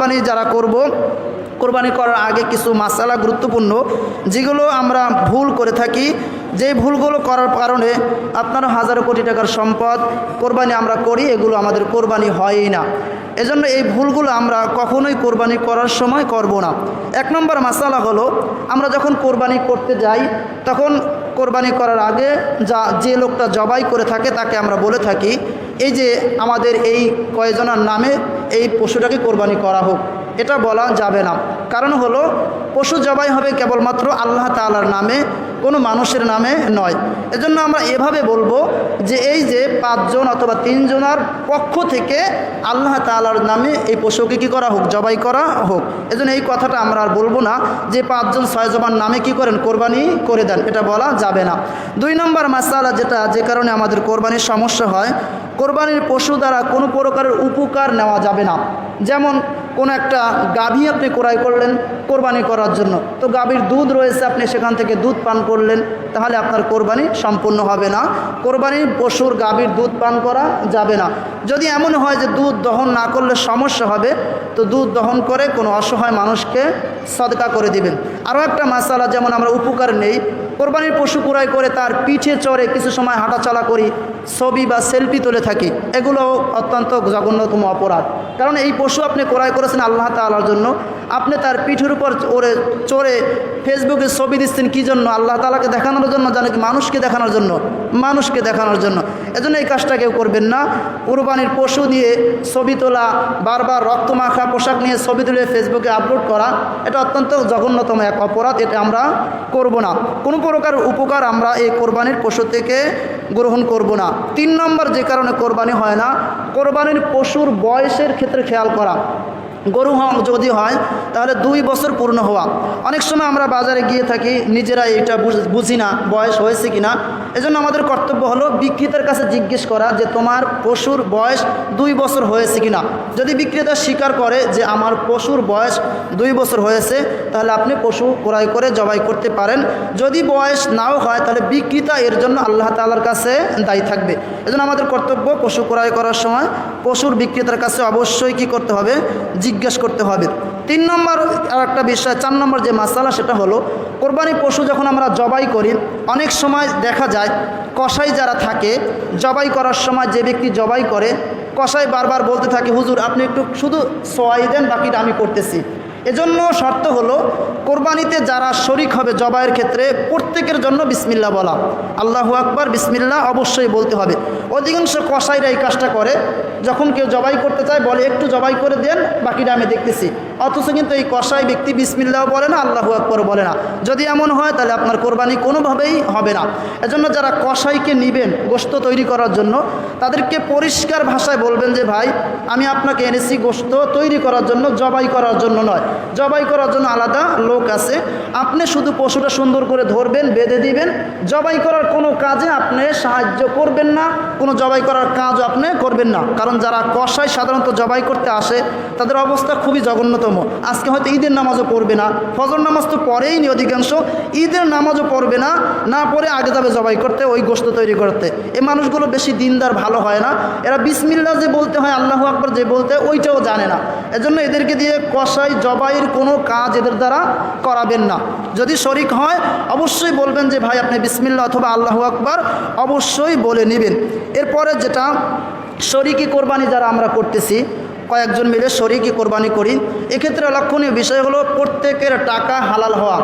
কোরবানি যারা করব, কোরবানি করার আগে কিছু মাসালা গুরুত্বপূর্ণ, যেগুলো আমরা ভুল করে থাকি। যে ভুলগুলো করার কারণে আপনার হাজারো কোটি টাকার সম্পদ কোরবানি আমরা করি, এগুলো আমাদের কোরবানি হয়ই না। এজন্য এই ভুলগুলো আমরা কখনোই কোরবানি করার সময় করব না। এক নম্বর মাসালা হলো, আমরা যখন কোরবানি করতে যাই, তখন কোরবানি করার আগে যা, যে লোকটা জবাই করে থাকে, তাকে আমরা বলে থাকি এই যে আমাদের এই কয়জনের নামে এই পশুটাকে কোরবানি করা হোক, এটা বলা যাবে না। কারণ হলো, পশু জবাই হবে কেবলমাত্র আল্লাহ তালার নামে, কোনো মানুষের নামে নয়। এজন্য আমরা এভাবে বলব যে এই যে পাঁচজন অথবা তিনজনার পক্ষ থেকে আল্লাহ তালার নামে এই পশুকে কী করা হোক, জবাই করা হোক। এজন্য এই কথাটা আমরা আর বলব না যে পাঁচজন ছয়জনের নামে কি করেন, কোরবানি করে দেন, এটা বলা যাবে না। দুই নম্বর মাসালা যেটা, যে কারণে আমাদের কোরবানির সমস্যা হয় কোরবানির পশু দ্বারা কোনো প্রকারের উপকার নেওয়া যাবে না। যেমন কোনো একটা গাভী আপনি ক্রয় করলেন কোরবানি করার জন্য, তো গাভীর দুধ রয়েছে, আপনি সেখান থেকে দুধ পান করলেন, তাহলে আপনার কোরবানি সম্পূর্ণ হবে না। কোরবানির পশুর গাভীর দুধ পান করা যাবে না। যদি এমন হয় যে দুধ দহন না করলে সমস্যা হবে, তো দুধ দহন করে কোনো অসহায় মানুষকে সদকা করে দিবেন। আরও একটা মশালা যেমন আমরা উপকার নেই কোরবানির পশু ক্রয় করে তার পিঠে চড়ে কিছু সময় হাঁটাচলা করি, ছবি বা সেলফি তুলে থাকি। এগুলো অত্যন্ত জঘন্যতম অপরাধ। কারণ এই পশু আপনি ক্রয় করেছেন আল্লাহ তালার জন্য। আপনি তার পিঠের উপর ওরে চড়ে ফেসবুকে ছবি দিচ্ছেন কী জন্য? আল্লাহ তালাকে দেখানোর জন্য জানে কি? মানুষকে দেখানোর জন্য। মানুষকে দেখানোর জন্য। এজন্য এই কাজটা কেউ করবেন না। কোরবানির পশু দিয়ে ছবি তোলা, বারবার রক্ত মাখা, পোশাক নিয়ে ছবি তুলে ফেসবুকে আপলোড করা, এটা অত্যন্ত জঘন্যতম এক অপরাধ। এটা আমরা করব না। কোনো প্রকার উপকার আমরা এই কোরবানির পশু থেকে গ্রহণ করব না। তিন নম্বর যে কারণে কোরবানি হয় না, কোরবানির পশুর বয়সের ক্ষেত্রে খেয়াল করা। গরু যদি হয়, তাহলে দুই বছর পূর্ণ হওয়া। অনেক সময় আমরা বাজারে গিয়ে থাকি, নিজেরা এটা বুঝি না, বয়স হয়েছে কি না এজন্য আমাদের কর্তব্য হলো বিক্রেতার কাছে জিজ্ঞেস করা যে, তোমার পশুর বয়স দুই বছর হয়েছে কি না যদি বিক্রেতা স্বীকার করে যে, আমার পশুর বয়স দুই বছর হয়েছে, তাহলে আপনি পশু ক্রয় করে জবাই করতে পারেন। যদি বয়স নাও হয়, তাহলে বিক্রেতা এর জন্য আল্লাহ তালার কাছে দায়ী থাকবে। এজন্য আমাদের কর্তব্য পশু ক্রয় করার সময় পশুর বিক্রেতার কাছে অবশ্যই কি করতে হবে? জিজ্ঞেস করতে হবে। তিন নম্বর আর একটা বিষয়, চার নম্বর যে মাসালা সেটা হলো কোরবানি পশু যখন আমরা জবাই করি, অনেক সময় দেখা যায় কষাই যারা থাকে, জবাই করার সময় যে ব্যক্তি জবাই করে কষাই বারবার বলতে থাকে, হুজুর, আপনি একটু শুধু সোয়াই দেন, বাকিটা আমি করতেছি। এজন্য শর্ত হলো, কোরবানিতে যারা শরিক হবে জবাইয়ের ক্ষেত্রে প্রত্যেকের জন্য বিসমিল্লা বলা। আল্লাহু আকবার বিসমিল্লা অবশ্যই বলতে হবে। অধিকাংশ কসাইরা এই কাজটা করে, যখন কেউ জবাই করতে চায়, বলে, একটু জবাই করে দেন, বাকিটা আমি দেখতেছি। অথচ কিন্তু এই কসাই ব্যক্তি বিসমিল্লাও বলে না, আল্লাহু আকবর বলে না। যদি এমন হয়, তাহলে আপনার কোরবানি কোনোভাবেই হবে না। এজন্য যারা কসাইকে নিবেন গোস্ত তৈরি করার জন্য, তাদেরকে পরিষ্কার ভাষায় বলবেন যে, ভাই, আমি আপনাকে এনেছি গোস্ত তৈরি করার জন্য, জবাই করার জন্য নয়। জবাই করার জন্য আলাদা লোক আছে। আপনি শুধু পশুটা সুন্দর করে ধরবেন, বেঁধে দিবেন। জবাই করার কোনো কাজে আপনি সাহায্য করবেন না, কোনো জবাই করার কাজও আপনি করবেন না। কারণ যারা কষাই সাধারণত জবাই করতে আসে, তাদের অবস্থা খুবই জঘন্যতম। আজকে হয়তো ঈদের নামাজও পড়বে না, ফজর নামাজ তো পড়েই নি অধিকাংশ। ঈদের নামাজও পড়বে না না পড়ে আগে যাবে জবাই করতে, ওই গোস্ত তৈরি করতে। এই মানুষগুলো বেশি দিনদার, ভালো হয় না। এরা বিসমিল্লা যে বলতে হয়, আল্লাহ আকবর যে বলতে, ওইটাও জানে না। এজন্য এদেরকে দিয়ে কষাই জবাইয়ের কোনো কাজ এদের দ্বারা করাবেন না। যদি শরিক হয়, অবশ্যই বলবেন যে, ভাই, আপনি বিসমিল্লা অথবা আল্লাহ আকবর, অবশ্যই বলে নেবেন। এরপরে যেটা শরিকি কোরবানি যারা আমরা করতেছি কয়েকজন মিলে শরিকি কোরবানি করি। এক্ষেত্রে লক্ষণীয় বিষয় হলো প্রত্যেকের টাকা হালাল হওয়া।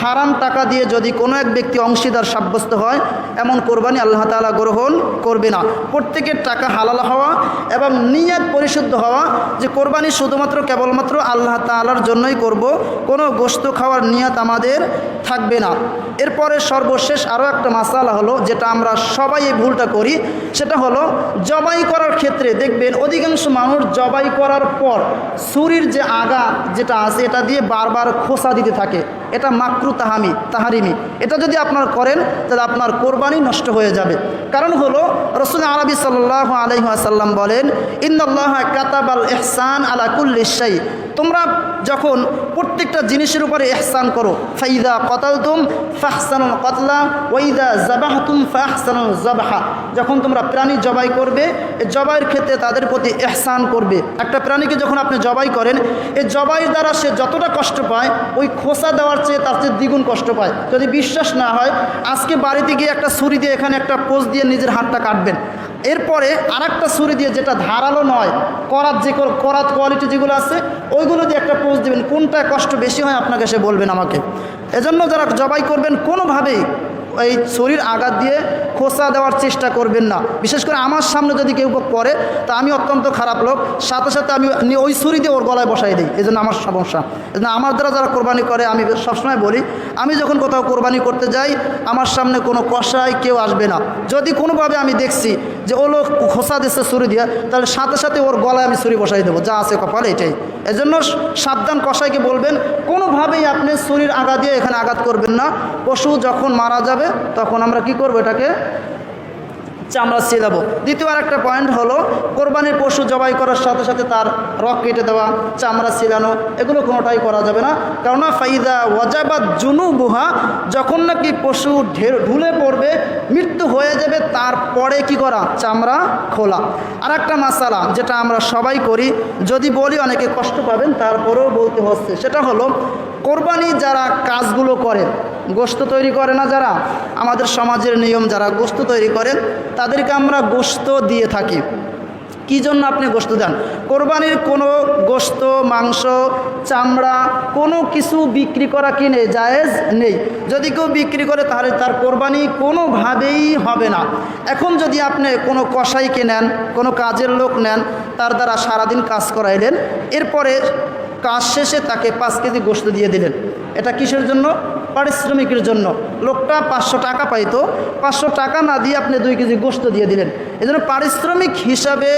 হারাম টাকা দিয়ে যদি কোনো এক ব্যক্তি অংশীদার সাব্যস্ত হয়, এমন কোরবানি আল্লাহ তালা গ্রহণ করবে না। প্রত্যেকের টাকা হালাল হওয়া এবং নিয়াত পরিশুদ্ধ হওয়া যে কোরবানি শুধুমাত্র কেবলমাত্র আল্লাহ তালার জন্যই করব, কোনো গোস্ত খাওয়ার নিয়াত আমাদের থাকবে না। এরপরে সর্বশেষ আরও একটা মাসালা হলো, যেটা আমরা সবাই এই ভুলটা করি, সেটা হলো জবাই করার ক্ষেত্রে দেখবেন অধিকাংশ মানুষ জবাই করার পর ছুরির যে আগা যেটা আছে, এটা দিয়ে বারবার খোসা দিতে থাকে। এটা মাকরু তাহামি, তাহারিমি। এটা যদি আপনার করেন, তাহলে আপনার কোরবানি নষ্ট হয়ে যাবে। কারণ হলো, রসুল আরবি সাল্লাহ আলহাসাল্লাম বলেন ইন্দাল্লাহ কাতাবাল এহসান আলা কুল্লিশাই তোমরা যখন প্রত্যেকটা জিনিসের উপরে এহসান করো, ফাইদা কতালতুম ফাহসানুল কতলা ওইদা জাবাহতুম ফাহসানুল জবাহা যখন তোমরা প্রাণী জবাই করবে জবাইয়ের ক্ষেত্রে তাদের প্রতি এহসান করবে। একটা প্রাণীকে যখন আপনি জবাই করেন এই জবাইয়ের দ্বারা সে যতটা কষ্ট পায়, ওই খোসা দেওয়ার চেয়ে তার চেয়ে দ্বিগুণ কষ্ট পায়। যদি বিশ্বাস না হয়, আজকে বাড়িতে গিয়ে একটা ছুরি দিয়ে এখানে একটা পোজ দিয়ে নিজের হাতটা কাটবেন। এরপরে আর একটা ছুরি দিয়ে যেটা ধারালো নয়, করাত যে করাত কোয়ালিটি যেগুলো আছে, ওইগুলো দিয়ে একটা পোজ দেবেন। কোনটা কষ্ট বেশি হয় আপনাকে সে বলবেন আমাকে। এজন্য যারা জবাই করবেন, কোনোভাবেই এই শরীর আঘাত দিয়ে খোসা দেওয়ার চেষ্টা করবেন না। বিশেষ করে আমার সামনে যদি কেউ করে তা আমি অত্যন্ত খারাপ লোক। সাথে সাথে আমি ওই ছুরি দিয়ে ওর গলায় বসাই দিই। এই আমার সমস্যা। এজন্য আমার দ্বারা যারা কোরবানি করে, আমি সবসময় বলি, আমি যখন কোথাও কোরবানি করতে যাই, আমার সামনে কোনো কষাই কেউ আসবে না। যদি কোনোভাবে আমি দেখছি যে ও লোক খোসা দিচ্ছে ছুরি দিয়ে, তাহলে সাথে সাথে ওর গলায় আমি ছুরি বসাই দেবো। যা আছে কপাল এটাই। এজন্য সাবধান কষাইকে বলবেন, কোনোভাবেই আপনি ছুরির আঘাত দিয়ে এখানে আঘাত করবেন না। পশু যখন মারা যাবে তখন আমরা কি করব এটাকে? চামড়া ছিলাবো দ্বিতীয় আর একটা পয়েন্ট হলো, কোরবানির পশু জবাই করার সাথে সাথে তার রক কেটে দেওয়া, চামড়া ছিলানো, এগুলো কোনোটাই করা যাবে না। কেননা ফাইদা ওয়াজাবাদ জুনু বুহা যখন নাকি পশু ঢের ঢুলে পড়বে, মৃত্যু হয়ে যাবে, তারপরে কি করা? চামড়া খোলা। আর একটা মাসালা যেটা আমরা সবাই করি, যদি বলি অনেকে কষ্ট পাবেন, তারপরেও বলতে হচ্ছে। সেটা হলো, কোরবানি যারা কাজগুলো করে গোস্ত তৈরি করে না যারা? আমাদের সমাজের নিয়ম যারা গোস্ত তৈরি করেন, তাদেরকে আমরা গোস্ত দিয়ে থাকি। কী জন্য আপনি গোস্ত দেন? কোরবানির কোনো গোস্ত, মাংস, চামড়া, কোনো কিছু বিক্রি করা কি নেই? জায়েজ নেই। যদি কেউ বিক্রি করে, তাহলে তার কোরবানি কোনোভাবেই হবে না। এখন যদি আপনি কোনো কসাইকে নেন, কোনো কাজের লোক নেন, তার দ্বারা সারাদিন কাজ করাইলেন, এরপরে কাজ শেষে তাকে পাঁচ কেজি গোস্ত দিয়ে দিলেন। এটা কিসের জন্য? পারিশ্রমিকের জন্য। লোকটা পাঁচশো টাকা পাইতো। পাঁচশো টাকা না দিয়ে আপনি দুই কেজি গোস্ত দিয়ে দিলেন। এই জন্য পারিশ্রমিক হিসাবে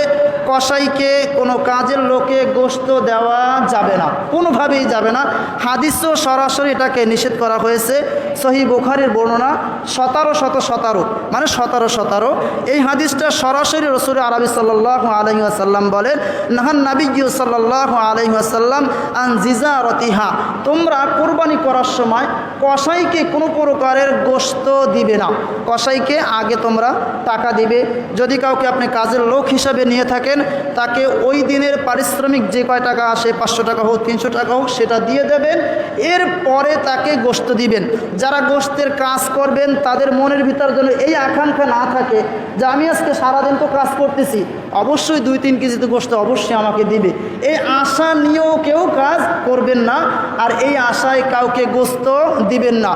কসাইকে, কোনো কাজের লোকে গোস্ত দেওয়া যাবে না। কোনোভাবেই যাবে না। হাদিসও সরাসরি এটাকে নিষেধ করা হয়েছে। সহি বুখারির বর্ণনা, সতেরো শত সতেরো। মানে সতেরো সতেরো। এই হাদিসটা সরাসরি রসুল আরবি সাল্লাহ আলহিহাসাল্লাম বলেন, নাহান নাবিজু সাল্লাহ আলহিহাসাল্লাম আন জিজা রতিহা তোমরা কোরবানি করার সময় কসাইকে কোনো প্রকারের গোস্ত দিবে না। কসাইকে আগে তোমরা টাকা দিবে। যদি কাউকে আপনি কাজের লোক হিসাবে নিয়ে থাকেন, তাকে ওই দিনের পারিশ্রমিক যে কয় টাকা আসে, পাঁচশো টাকা হোক, তিনশো টাকা হোক, সেটা দিয়ে দেবেন। এরপরে তাকে গোস্ত দিবেন। যারা গোস্তের কাজ করবেন, তাদের মনের ভিতর যেন এই আকাঙ্ক্ষা না থাকে যে আমি আজকে সারাদিন তো কাজ করতেছি, অবশ্যই দুই তিন কেজি তো গোস্ত অবশ্যই আমাকে দিবে। এই আশা নিয়েও কেউ কাজ করবেন না। আর এই আশায় কাউকে গোস্ত দিবেন না।